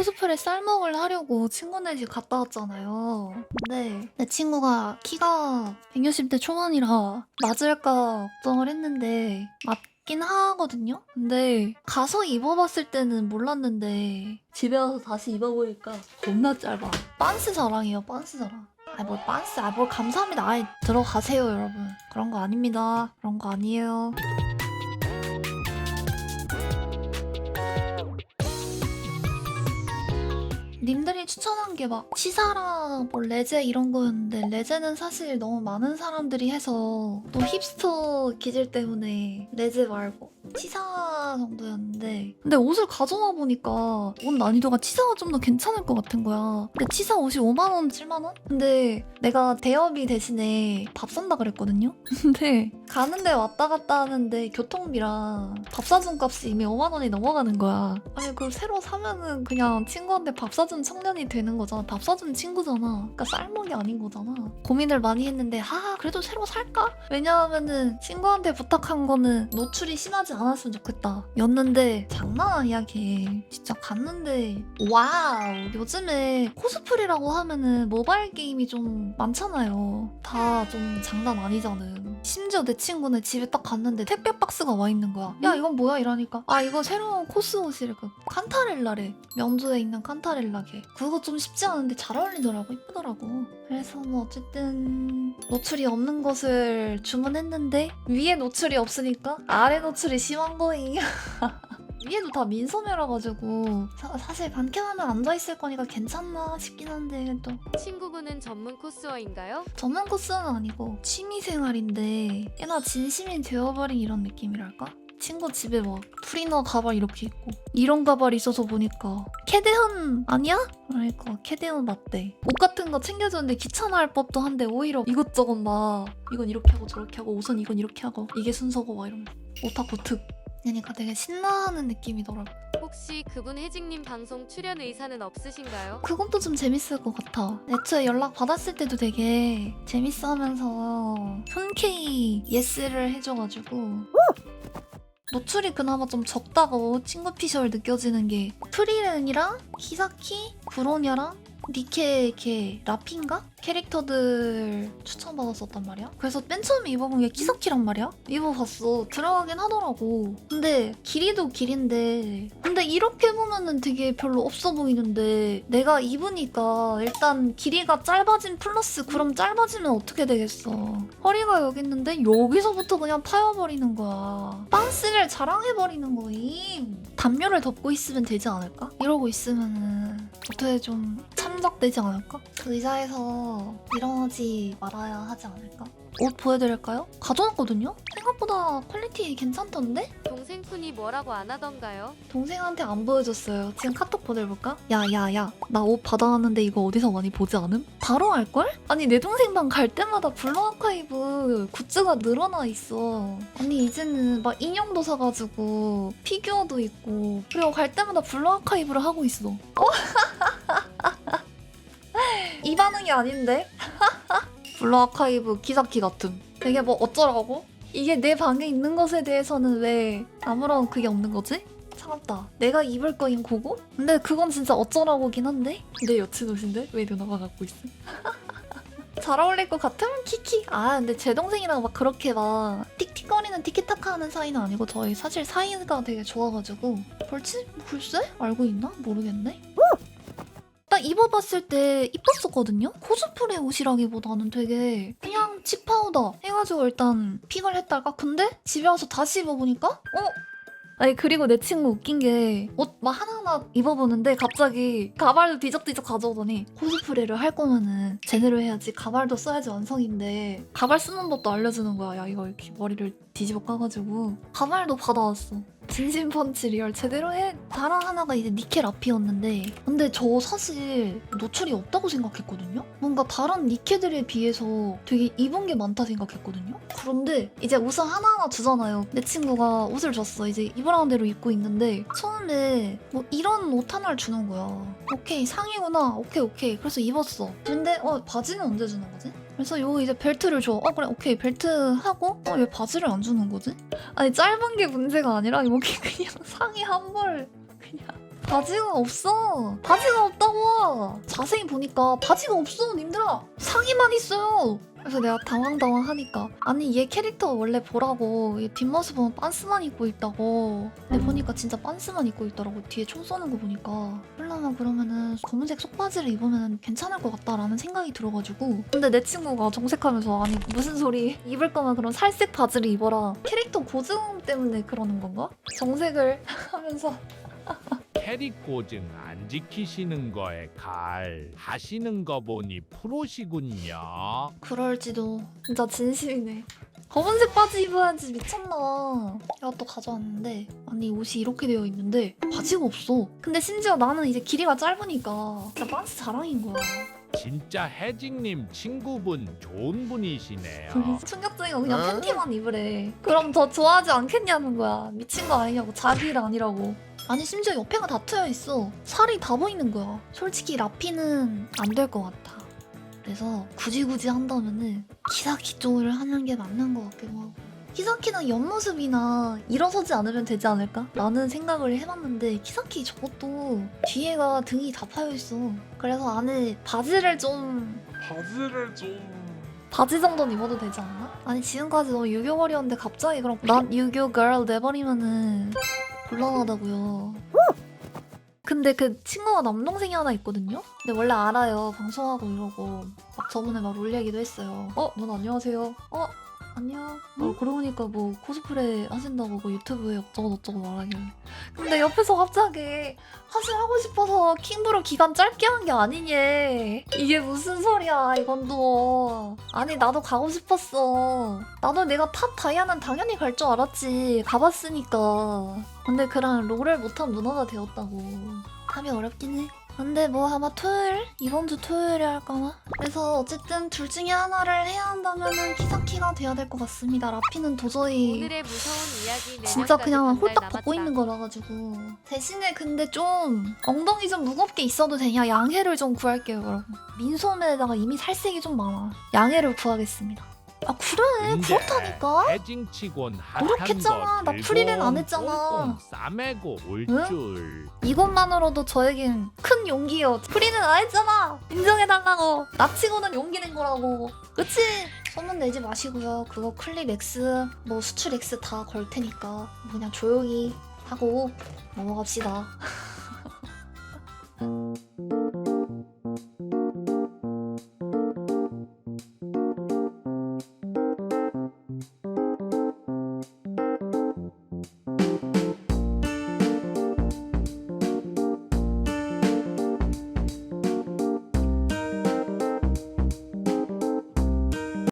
코스프레 쌀먹을 하려고 친구네 집 갔다 왔잖아요. 근데 내 친구가 키가 160대 초반이라 맞을까 걱정을 했는데 맞긴 하거든요? 근데 가서 입어봤을 때는 몰랐는데 집에 와서 다시 입어보니까 겁나 짧아. 빤스 자랑이에요, 빤스 자랑. 아이 뭘 빤스, 아뭘 감사합니다. 아이 들어가세요 여러분. 그런 거 아닙니다. 그런 거 아니에요. 님들이 추천한 게 막 치사랑 뭐 레제 이런 거였는데 레제는 사실 너무 많은 사람들이 해서 또 힙스터 기질 때문에 레제 말고 치사 정도였는데 근데 옷을 가져와 보니까 옷 난이도가 치사가 좀 더 괜찮을 것 같은 거야 근데 치사 옷이 5만원 7만원? 근데 내가 대여비 대신에 밥 산다 그랬거든요? 근데 가는데 왔다 갔다 하는데 교통비랑 밥 사준 값이 이미 5만원이 넘어가는 거야 아니 그걸 새로 사면은 그냥 친구한테 밥 사준 청년이 되는 거잖아 밥 사준 친구잖아 그러니까 쌀먹이 아닌 거잖아 고민을 많이 했는데 아 그래도 새로 살까? 왜냐하면은 친구한테 부탁한 거는 노출이 심하지 않았으면 좋겠다. 였는데 장난 아니야 걔 진짜 갔는데. 와우. 요즘에 코스프레라고 하면은 모바일 게임이 좀 많잖아요. 다 좀 장난 아니잖아 심지어 내 친구는 집에 딱 갔는데 택배 박스가 와 있는 거야. 야 이건 뭐야? 이러니까. 아 이거 새로운 코스 옷이래 그. 칸타렐라래. 명주에 있는 칸타렐라게. 그거 좀 쉽지 않은데 잘 어울리더라고. 이쁘더라고. 그래서 뭐 어쨌든 노출이 없는 것을 주문했는데 위에 노출이 없으니까 아래 노출이 심한 거임 위에도 다 민소매라 가지고 사, 사실 반캠하면 앉아 있을 거니까 괜찮나 싶긴 한데 또 친구분은 전문 코스어인가요? 전문 코스는 아니고 취미 생활인데 꽤나 진심이 되어버린 이런 느낌이랄까? 친구 집에 막 프리너 가발 이렇게 있고 이런 가발 있어서 보니까 캐대헌 아니야? 그러니까 캐대헌 맞대 옷 같은 거 챙겨줬는데 귀찮아할 법도 한데 오히려 이것저것 막 이건 이렇게 하고 저렇게 하고 우선 이건 이렇게 하고 이게 순서고 막거 오타쿠 특 그러니까 되게 신나하는 느낌이더라고 혹시 그분 혜직님 방송 출연 의사는 없으신가요? 그것도 좀 재밌을 것 같아. 애초에 연락 받았을 때도 되게 재밌어 하면서 흔쾌히 예스를 해줘가지고. 노출이 그나마 좀 적다고 친구 피셜 느껴지는 게 프리렌이랑 히사키, 구로냐랑 니케 걔 라핀가 캐릭터들 추천받았었단 말이야. 그래서 맨 처음에 입어본 게 키사키란 말이야. 입어봤어. 들어가긴 하더라고. 근데 길이도 길인데 근데 이렇게 보면은 되게 별로 없어 보이는데 내가 입으니까 일단 길이가 짧아진 플러스 그럼 짧아지면 어떻게 되겠어. 허리가 여기 있는데 여기서부터 그냥 파여버리는 거야. 빤스를 자랑해버리는 거임. 담요를 덮고 있으면 되지 않을까? 이러고 있으면은 어떻게 좀 참작되지 않을까? 그 의자에서 일어나지 말아야 하지 않을까? 옷 보여드릴까요? 가져왔거든요? 생각보다 퀄리티 괜찮던데? 동생분이 뭐라고 안 하던가요? 동생한테 안 보여줬어요. 지금 카톡 보내볼까? 야, 야, 야. 나 옷 받아왔는데 이거 어디서 많이 보지 않음? 바로 할걸? 아니, 내 동생 방 갈 때마다 블루 아카이브 굿즈가 늘어나 있어. 아니, 이제는 막 인형도 사가지고 피규어도 있고. 그리고 갈 때마다 블루 아카이브를 하고 있어. 이 반응이 아닌데? 블루 아카이브 기사키 같음. 되게 뭐 어쩌라고? 이게 내 방에 있는 것에 대해서는 왜 아무런 그게 없는 거지? 참았다. 내가 입을 거인 고고? 근데 그건 진짜 어쩌라고긴 한데? 내 여친 옷인데? 왜 누나가 갖고 있어? 잘 어울릴 것 같으면 키키. 아, 근데 제 동생이랑 막 그렇게 막 틱틱거리는 티키타카 하는 사이는 아니고 저희 사실 사이가 되게 좋아가지고. 벌지? 글쎄? 알고 있나? 모르겠네. 딱 입어봤을 때 이뻤었거든요? 코스프레 옷이라기보다는 되게 그냥 칙파우더 해가지고 일단 픽을 했다가 근데 집에 와서 다시 입어보니까 어? 아니 그리고 내 친구 웃긴 게 옷 막 하나하나 입어보는데 갑자기 가발도 뒤적뒤적 가져오더니 코스프레를 할 거면은 제대로 해야지 가발도 써야지 완성인데 가발 쓰는 법도 알려주는 거야 야 이거 이렇게 머리를 뒤집어 까가지고 가발도 받아왔어. 진심 펀치 리얼 제대로 해. 다른 하나가 이제 니켈 앞이었는데 근데 저 사실 노출이 없다고 생각했거든요? 뭔가 다른 니케들에 비해서 되게 입은 게 많다 생각했거든요? 그런데 이제 옷을 하나하나 주잖아요. 내 친구가 옷을 줬어. 이제 입으라는 대로 입고 있는데 처음에 뭐 이런 옷 하나를 주는 거야. 오케이 상의구나. 오케이 오케이. 그래서 입었어. 근데 어 바지는 언제 주는 거지? 그래서 요 이제 벨트를 줘. 어 그래 오케이 벨트 하고 어 왜 바지를 안 주는 거지? 아니 짧은 게 문제가 아니라 여기 그냥 상의 한 벌 바지가 없어. 바지가 없다고. 자세히 보니까 바지가 없어, 님들아. 상의만 있어요. 그래서 내가 당황당황하니까 아니 얘 캐릭터 원래 보라고 얘 뒷모습 보면 빤스만 입고 있다고 근데 보니까 진짜 빤스만 입고 있더라고 뒤에 총 쏘는 거 보니까 그러면 그러면은 검은색 속바지를 입으면 괜찮을 것 같다라는 생각이 들어가지고 근데 내 친구가 정색하면서 아니 무슨 소리 입을 거면 그런 살색 바지를 입어라 캐릭터 고증 때문에 그러는 건가? 정색을 하면서 캐릭 고증 안 지키시는 거에 갈 하시는 거 보니 프로시군요. 그럴지도. 진짜 진심이네. 검은색 바지 입어야지 미쳤나. 내가 또 가져왔는데. 아니 옷이 이렇게 되어 있는데 바지가 없어. 근데 심지어 나는 이제 길이가 짧으니까 진짜 빤스 자랑인 거야. 진짜 혜직님 친구분 좋은 분이시네요. 충격적인 거 그냥 팬티만 입으래. 그럼 더 좋아하지 않겠냐는 거야. 미친 거 아니냐고. 자기 일 아니라고 아니 심지어 옆에가 다 트여 있어. 살이 다 보이는 거야. 솔직히 라피는 안 될 것 같아. 그래서 굳이 굳이 한다면은 키사키 쪽을 하는 게 맞는 것 같기도 하고. 키사키는 옆모습이나 일어서지 않으면 되지 않을까? 라는 생각을 해봤는데 키사키 저것도 뒤에가 등이 다 파여있어. 그래서 안에 바지를 좀 바지를 좀 바지 정도는 입어도 되지 않나? 아니 지금까지 너무 유교걸이었는데 갑자기 그럼 난 유교 걸 내버리면은 곤란하다고요. 근데 그 친구가 남동생이 하나 있거든요? 근데 원래 알아요. 방송하고 이러고 막 저번에 막 롤 얘기도 했어요. 어? 넌 안녕하세요. 어? 안녕. 어, 그러고 보니까 뭐 코스프레 하신다고 뭐 유튜브에 어쩌고 저쩌고 말하길래. 근데 옆에서 갑자기 사실 하고 싶어서 킹브로 기간 짧게 한 게 아니니. 이게 무슨 소리야, 이건 또. 아니, 나도 가고 싶었어. 나도 내가 탑 다이아는 당연히 갈 줄 알았지. 가봤으니까. 근데 그랑 롤을 못한 누나가 되었다고. 탑이 어렵긴 해. 근데 뭐 아마 토요일? 이번 주 토요일에 할까나? 그래서 어쨌든 둘 중에 하나를 해야 한다면은 키사키가 돼야 될 것 같습니다. 라피는 도저히 오늘의 무서운 이야기 네. 진짜 그냥 홀딱. 벗고 있는 거라 가지고 대신에 근데 좀 엉덩이 좀 무겁게 있어도 되냐 양해를 좀 구할게요 여러분 민소매에다가 이미 살색이 좀 많아 양해를 구하겠습니다 아 그래 그렇다니까 혜징치곤 핫한 노력했잖아. 거나 프리랜 안 했잖아. 싸매고 올 응? 줄. 이것만으로도 저에겐 큰 용기요 프리는 안 했잖아 인정해달라고 나 치고는 용기 낸 거라고 그치? 소문 내지 마시고요 그거 클릭 X 뭐 수출 X 다 걸 테니까 그냥 조용히 하고 넘어갑시다